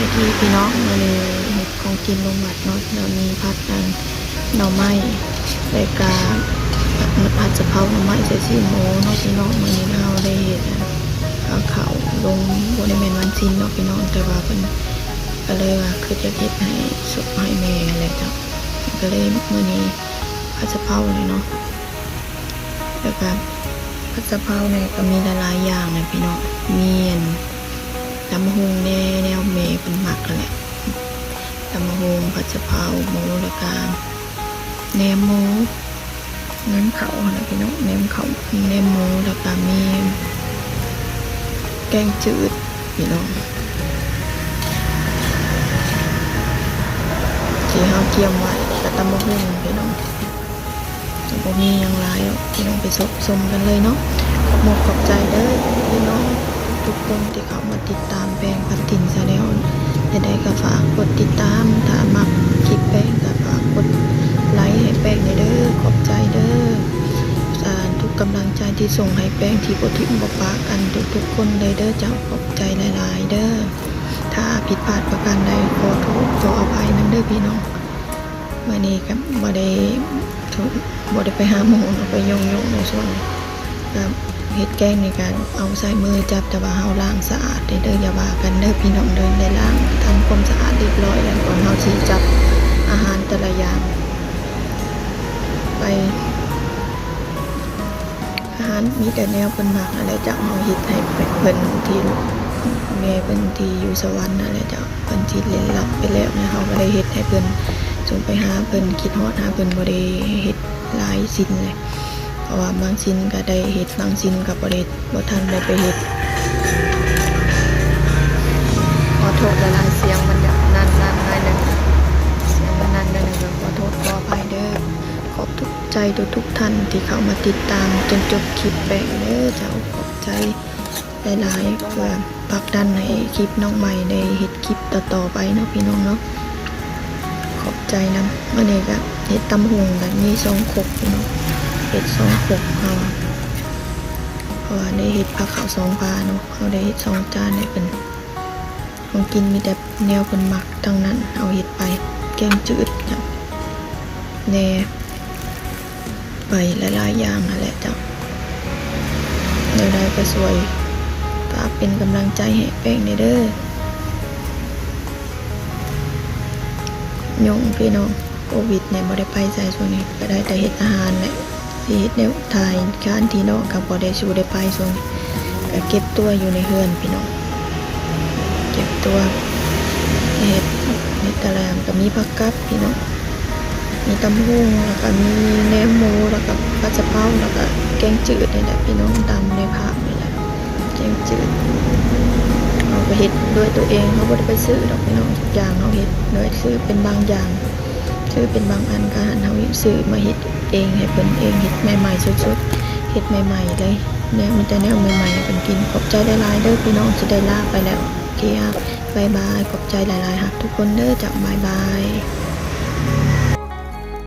ายที่พี่น้องมาเลยเห็ดของกินลงวัดเนาะเดี๋ยวนี้พัดอันหน่อไม้รายกาผัดสะเพราหน่อไม้ใส่ซีหมูเนาะพี่น้องมือนี้เราได้เห็ดเอาเขาลงบนแมนวันซินเนาะพี่น้องแต่ว่าเป็นก็เลยว่าคือจะเฮ็ดให้สุกให้แม่อะไรจ้ะก็เลยมือนี้ผัดสะเพราเลยเนาะแล้วก็ผัดสะเพราเนี่ยก็มีหลายอย่างนะพี่น้องมีอัน ตำมะฮุงแน่แนวเมย์เป็นหมักกันแหละตำมะฮุงผัดสะเพราหมูละกาแหนมหมูแหนมเขานะพี่น้องแหนมเขาแหนมหมูล้วก็มีแกงจืดพี่น้องที่เฮาเกียมไว้กับตำมะฮุงพี่น้องบ่มีหยังหลายหรพี่น้องไปสบสมกันเลยเนาะหมกขอบใจเด้อพี่น้อง ทุกคนที่เขามาติดตามแปลงพันตินซะแล้วจะได้ก็ฝากกดติดตามถ้ามักคลิปแป้งก็ฝากกดไลค์ให้แป้งเด้อขอบใจเด้อสารทุกกำลังใจที่ส่งให้แป้งที่บทิมบปากันทุกทุกคนเลยเด้อเจ้าขอบใจหลายๆเด้อถ้าผิดพลาดประการใดขอโทษขออภัยนั้นเด้อพี่น้องเมื่อนี้ก็บ่ได้บ่ได้ไปหาหมอไปยงยงๆในส่วนนี้ก็ เฮ็ดแกงในการเอาใส่มือจับแต่ว่าเฮาล้างสะอาดเด้เด้ออย่าว่ากันเด้อพี่น้องเดินได้ล้างทำความสะอาดเรียบร้อยแล้วก่อนเฮาสิจับอาหารแต่ละอย่าง ไป อาหารมีแต่แนวเพิ่นมักอะไรจ้ะเฮาเฮ็ดให้เพิ่นที่แม่เพิ่นที่อยู่สวรรค์นั่นแหละจ้ะเพิ่นที่เล่นลับไปแล้วนะเฮาก็ได้เฮ็ดให้เพิ่นส่งไปหาเพิ่นคิดฮอดหาเพิ่นบ่ได้เฮ็ดหลายสิ้นเลย ราะว่าบางสิ้นก็ได้เฮ็ดบางสิ้นก็บ่ได้บ่ทันได้ไปเฮ็ดขอโทษหลายๆเสียงมันแบบนั่นๆหน่อยหนึงเสียงมันนั่นหน่นึงก็ขอโทษขออภัยเด้อขอบทุกใจทุกทุกท่านที่เข้ามาติดตามจนจบคลิปแบ่งเด้อเจ้าขอบใจหลายๆเพื่อผลักดันให้คลิปน้องใหม่ได้เฮ็ดคลิปต่อๆไปเนาะพี่น้องเนาะขอบใจนำเมื่อนี้ก็เฮ็ดตำหงกันมีสองขกพี่น้อง เฮ็ดสองขกเฮาเพราะว่าได้เฮ็ดผักขาวสองปลาเนาะเขาได้เฮ็ดสองจานให้เป็นของกินมีแต่แนวเป็นหมักทั้งนั้น เอาเฮ็ดไป แกงจืดจ้ะแน่ไปหลายๆอย่างนั่นแหละจ้ะเดี๋ยวได้ก็สวยฝาเป็นกำลังใจให้แป้งในเด้อยงพี่น้องโควิดเนี่ยบ่ได้ไปใส่ช่วงนี้ก็ได้แต่เฮ็ดอาหารแหละ ที่เฮ็ดแนวถ่ายการที่นอกกับบ่ได้สู่ได้ไปช่วงนี้ก็เก็บตัวอยู่ในเฮือนพี่น้องเก็บตัวเฮ็ดในตารางก็มีผักกับพี่น้องมีตำหุ่งแล้วก็มีแหนมหมูแล้วก็ปลาจะเป้าแล้วก็แกงจืดนี่แหละพี่น้องตำในภาพนี่แหละแกงจืดเอาไปเฮ็ดด้วยตัวเองเขาบ่ได้ไปซื้อดอกพี่น้องทุกอย่างเขาเฮ็ดโดยซื้อเป็นบางอย่าง คือเป็นบางอันก็หันเอาสื่อมาเฮ็ดเองให้เพิ่นเองเฮ็ดใหม่ๆสดๆเฮ็ดใหม่ๆเลยเนี่ยมีแต่แนวใหม่ๆให้เพิ่นกินขอบใจหลายๆเด้อพี่น้องสิได้ลาไปแล้วโอเคครับบ๊ายบายขอบใจหลายๆครับทุกคนเด้อจากบ๊ายบาย